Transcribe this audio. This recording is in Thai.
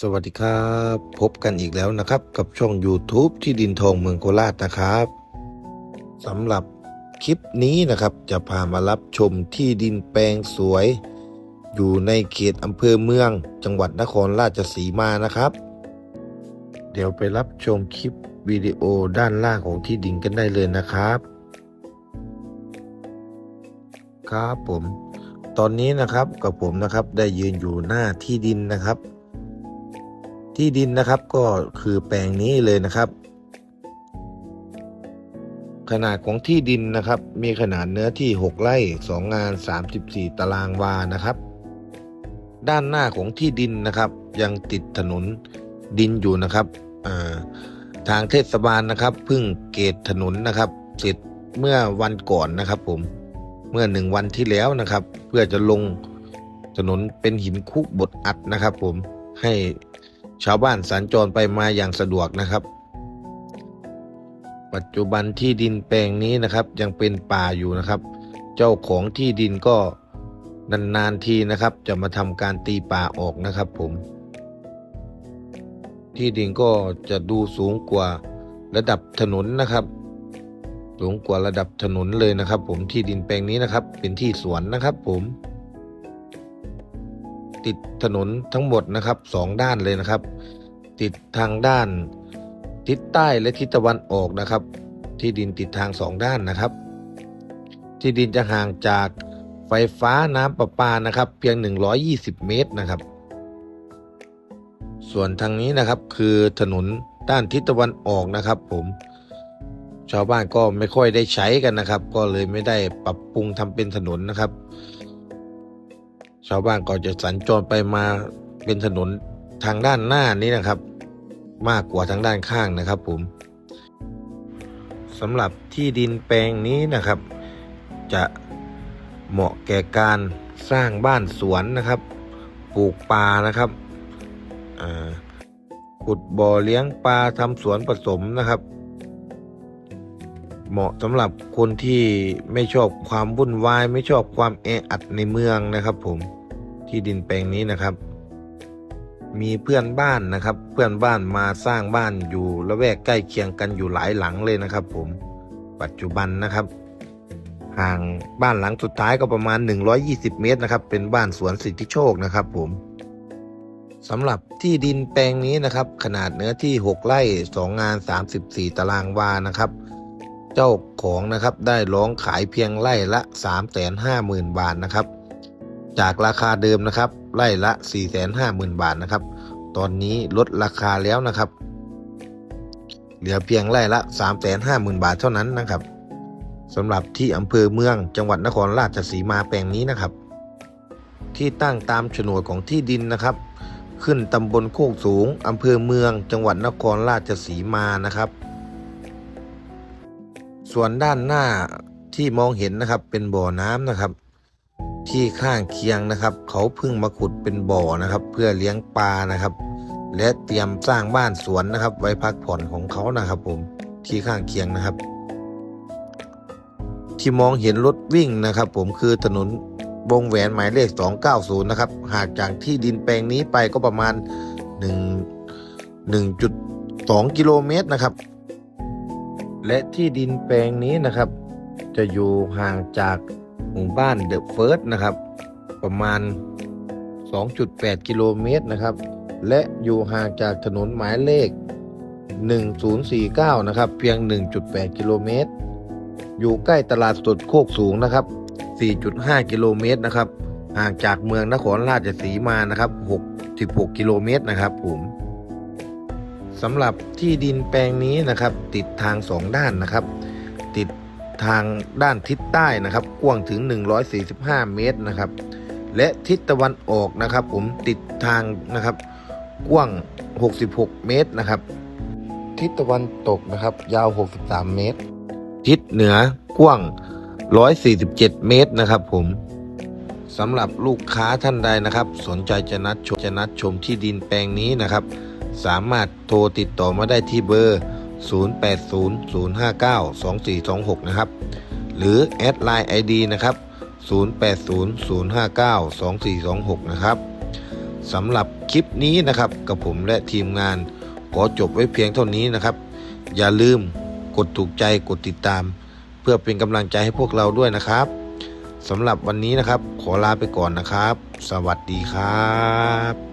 สวัสดีครับ พบกันอีกแล้วนะครับ กับช่อง YouTube ที่ดินทองเมืองโคราชนะครับสำหรับคลิปนี้นะครับ จะพามารับชมที่ดินแปลงสวย อยู่ในเขตอำเภอเมือง จังหวัดนครราชสีมานะครับ เดี๋ยวไปรับชมคลิปวิดีโอด้านล่างของที่ดินกันได้เลยนะครับ ครับผม ตอนนี้นะครับกับผมนะครับได้ยืนอยู่หน้าที่ดินนะครับ ที่ดินนะครับก็คือแปลงนี้เลยนะครับ ขนาดของที่ดินนะครับ มีขนาดเนื้อที่ 6 ไร่ 2 งาน 34 ตารางวานะครับ ด้านหน้าของที่ดินนะครับ ยังติดถนนดินอยู่นะครับทางเทศบาลนะครับเพิ่งเกตถนนนะครับ เสร็จเมื่อวันก่อนนะครับ ผมเมื่อหนึ่งวันที่แล้วนะครับ เพื่อจะลงถนนเป็นหินคุกบดอัดนะครับ ผมให้ ชาวบ้านสัญจรไปมาอย่างสะดวกนะครับ ปัจจุบันที่ดินแปลงนี้นะครับยังเป็นป่าอยู่นะครับ เจ้าของที่ดินก็นานๆทีนะครับ จะมาทำการตีป่าออกนะครับผม ที่ดินก็จะดูสูงกว่าระดับถนนนะครับ สูงกว่าระดับถนนเลยนะครับ ผมที่ดินแปลงนี้นะครับ เป็นที่สวนนะครับผม ติดถนนทั้งหมดนะครับสองด้านเลยนะครับ ติดทางด้าน ทิศใต้และทิศตะวันออกนะครับ ที่ดินติดทางสองด้านนะครับ ที่ดินจะห่างจากไฟฟ้าน้ำประปานะครับ เพียง 120 เมตรนะครับ ส่วนทางนี้นะครับคือถนนด้านทิศตะวันออกนะครับผม ชาวบ้านก็ไม่ค่อยได้ใช้กันนะครับ ก็เลยไม่ได้ปรับปรุงทำเป็นถนนนะครับ ชาวบ้านก็จะสัญจรไปมาเป็นถนนทางด้านหน้านี้นะครับ มากกว่าทางด้านข้างนะครับ ผมสำหรับที่ดินแปลงนี้นะครับ จะเหมาะแก่การสร้างบ้านสวนนะครับ ปลูกปลานะครับขุดบ่อเลี้ยงปลาทำสวนผสมนะครับ เหมาะสำหรับคนที่ไม่ชอบความวุ่นวาย ไม่ชอบความแออัดในเมืองนะครับผมที่ดินแปลงนี้นะครับ มีเพื่อนบ้านนะครับ เพื่อนบ้านมาสร้างบ้านอยู่ละแวกใกล้เคียงกันอยู่หลายหลังเลยนะครับ ผมปัจจุบันนะครับ ห่างบ้านหลังสุดท้ายก็ประมาณ 120 เมตรนะครับ เป็นบ้านสวนสิทธิโชคนะครับผมสำหรับที่ดินแปลงนี้นะครับ ขนาดเนื้อที่ 6 ไร่ 2 งาน 34 ตารางวานะครับ เจ้าของนะครับได้ร้องขายเพียงไร่ละ 350,000 บาทนะครับ จากราคาเดิมนะครับ ไร่ละ 450,000 บาทนะครับ ตอนนี้ลดราคาแล้วนะครับ เหลือเพียงไร่ละ 350,000 บาทเท่านั้นนะครับสำหรับที่อำเภอเมืองจังหวัดนครราชสีมาแปลงนี้นะครับ ที่ตั้งตามโฉนดของที่ดินนะครับ ขึ้นตำบลโคกสูงอำเภอเมือง จังหวัดนครราชสีมานะครับ ส่วนด้านหน้าที่มองเห็นนะครับเป็นบ่อน้ำนะครับ ที่ข้างเคียงนะครับ เขาเพิ่งมาขุดเป็นบ่อนะครับ เพื่อเลี้ยงปลานะครับ และเตรียมสร้างบ้านสวนนะครับ ไว้พักผ่อนของเขานะครับ ผมที่ข้างเคียงนะครับ ที่มองเห็นรถวิ่งนะครับ ผมคือถนนวงแหวนหมายเลข 290 นะครับหากจากที่ดินแปลงนี้ไปก็ประมาณ 1 1.2 กิโลเมตรนะครับ และที่ดินแปลงนี้นะครับ จะอยู่ห่างจากหมู่บ้านเดอะเฟิร์สนะครับ ประมาณ 2.8 กิโลเมตรนะครับ และอยู่ห่างจากถนนหมายเลข 1049 นะครับ เพียง 1.8 กิโลเมตร อยู่ใกล้ตลาดสดโคกสูงนะครับ 4.5 กิโลเมตรนะครับ ห่างจากเมืองนครราชสีมานะครับ 66 กิโลเมตรนะครับผม สำหรับที่ดินแปลงนี้นะครับ ติดทางสองด้านนะครับ ติดทางด้านทิศใต้นะครับ กว้างถึง 145 เมตรนะครับ และทิศตะวันออกนะครับ ผมติดทางนะครับ กว้าง 66 เมตรนะครับ ทิศตะวันตกนะครับ ยาว 63 เมตร ทิศเหนือกว้าง 147 เมตรนะครับ ผมสำหรับลูกค้าท่านใดนะครับ สนใจจะนัดชมจะนัดชมที่ดินแปลงนี้นะครับ สามารถโทรติดต่อมาได้ที่เบอร์ 0800592426 นะครับ หรือแอดไลน์ ID นะครับ 0800592426 นะครับสำหรับคลิปนี้นะครับกับผมและทีมงาน ขอจบไว้เพียงเท่านี้นะครับ อย่าลืมกดถูกใจกดติดตาม เพื่อเป็นกำลังใจให้พวกเราด้วยนะครับสำหรับวันนี้นะครับ ขอลาไปก่อนนะครับ สวัสดีครับ